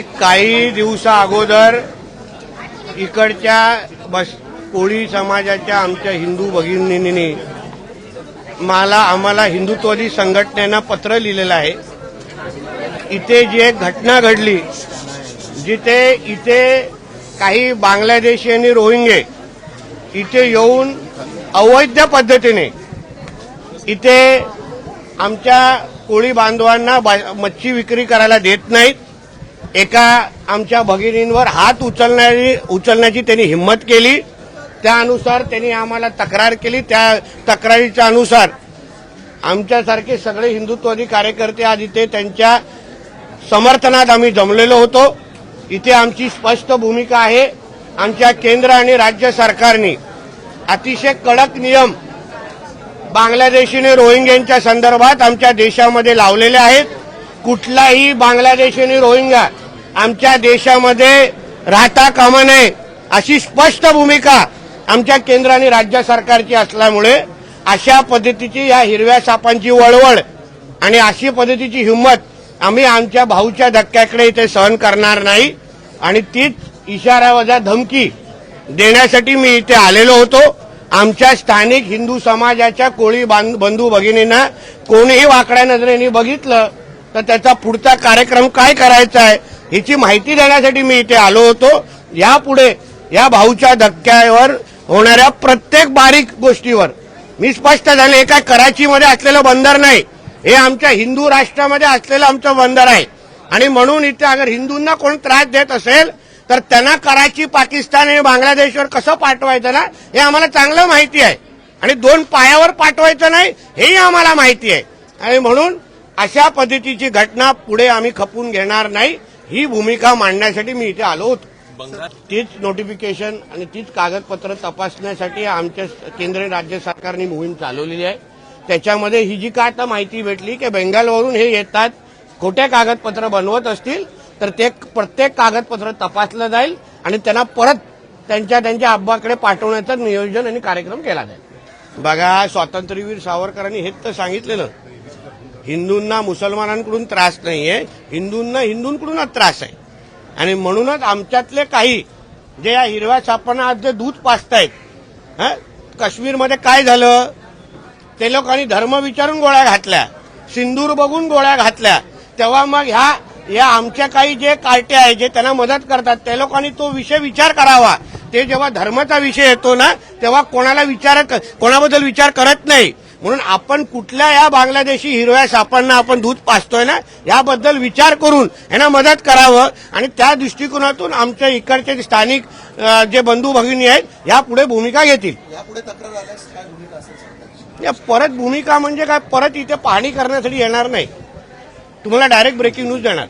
काही दिवसा अगोदर इकडच्या बस कोळी समाजाच्या आमच्या हिंदू भगिनींनी मला आम्हाला हिंदुत्ववादी संघटनेनं पत्र लिहिलेलं आहे. इथे जी एक घटना घडली जिथे इथे काही बांगलादेशी आणि रोहिंगे इथे येऊन अवैध पद्धतीने इथे आमच्या कोळी बांधवांना मच्छी विक्री करायला देत नाहीत. एका आमच्या भगिनींवर हात उचलणारी उचलण्याची त्यांनी हिंमत केली. त्यानुसार त्यांनी आम्हाला तक्रार केली. त्या तक्रारीच्या अनुसार आमच्यासारखे सगळे हिंदुत्ववादी कार्यकर्ते आज इथे त्यांच्या समर्थनात आम्ही जमलेलो होतो. इथे आमची स्पष्ट भूमिका आहे. आमच्या केंद्र आणि राज्य सरकारने अतिशय कडक नियम बांगलादेशीने रोहिंग्यांच्या संदर्भात आमच्या देशामध्ये लावलेले आहेत. कुठलाही बांगलादेशीने रोहिंगा आमच्या देशामध्ये राहता कामा नये अशी स्पष्ट भूमिका आमच्या केंद्र आणि राज्य सरकारची असल्यामुळे अशा पद्धतीची या हिरव्या सापांची वळवळ आणि अशी पद्धतीची हिंमत आम्ही आमच्या भाऊच्या धक्क्याकडे इथे सहन करणार नाही आणि तीच इशाऱ्यावजा धमकी देण्यासाठी मी इथे आलेलो होतो. आमच्या स्थानिक हिंदू समाजाच्या कोळी बांध- बंधू भगिनींना कोणीही वाकड्या नजरेने बघितलं तर त्याचा पुढचा कार्यक्रम काय करायचा आहे ह्याची माहिती देण्यासाठी मी इथे आलो होतो. यापुढे या भाऊच्या धक्क्यावर होणाऱ्या प्रत्येक बारीक गोष्टीवर मी स्पष्ट झाले हे काय कराचीमध्ये असलेलं बंदर नाही. हे आमच्या हिंदू राष्ट्रामध्ये असलेलं आमचं बंदर आहे. आणि म्हणून इथे अगर हिंदूंना कोण त्रास देत असेल तर त्यांना कराची पाकिस्तान आणि बांगलादेशवर कसं पाठवायचं ना हे आम्हाला चांगलं माहिती आहे. आणि दोन पायावर पाठवायचं नाही हेही आम्हाला माहिती आहे. आणि म्हणून अशा पद्धतीची घटना पुढे आम्ही खपून घेणार नाही. ही भूमिका मांडण्यासाठी मी इथे आलो होतो. तीच नोटिफिकेशन आणि तीच कागदपत्र तपासण्यासाठी आमच्या केंद्र राज्य सरकारने मोहीम चालवलेली आहे. त्याच्यामध्ये ही जी काय आता माहिती भेटली की बेंगालवरून हे येतात खोट्या कागदपत्र बनवत असतील तर ते प्रत्येक कागदपत्र तपासलं जाईल आणि त्यांना परत त्यांच्या त्यांच्या अब्बाकडे पाठवण्याचं नियोजन आणि कार्यक्रम केला जाईल. बघा स्वातंत्र्यवीर सावरकरांनी हेच तर सांगितलेलं. हिंदूंना मुसलमानांकडून त्रास नाही आहे हिंदूंना हिंदूंकडूनच त्रास आहे. आणि म्हणूनच आमच्यातले काही जे या हिरव्या छापांना आज जे दूध पाचतायत हां? काश्मीरमध्ये काय झालं? ते लोकांनी धर्म विचारून गोळ्या घातल्या. सिंदूर बघून गोळ्या घातल्या. तेव्हा मग ह्या या आमच्या काही जे कार्टे आहे जे त्यांना मदत करतात त्या लोकांनी तो विषय विचार करावा. ते जेव्हा धर्माचा विषय येतो ना तेव्हा कोणाला विचार कोणाबद्दल विचार करत नाही. म्हणून आपण कुठल्या या बांगलादेशी हिरव्या सापांना आपण दूध पाचतोय ना याबद्दल विचार करून यांना मदत करावं. आणि त्या दृष्टिकोनातून आमच्या इकडचे स्थानिक जे बंधू भगिनी आहेत यापुढे भूमिका घेतील. यापुढे तक्रार आल्यास काय भूमिका असेल सरकारची? या परत भूमिका म्हणजे काय? परत इथे पाहणी करण्यासाठी येणार नाही. तुम्हाला डायरेक्ट ब्रेकिंग न्यूज देणार.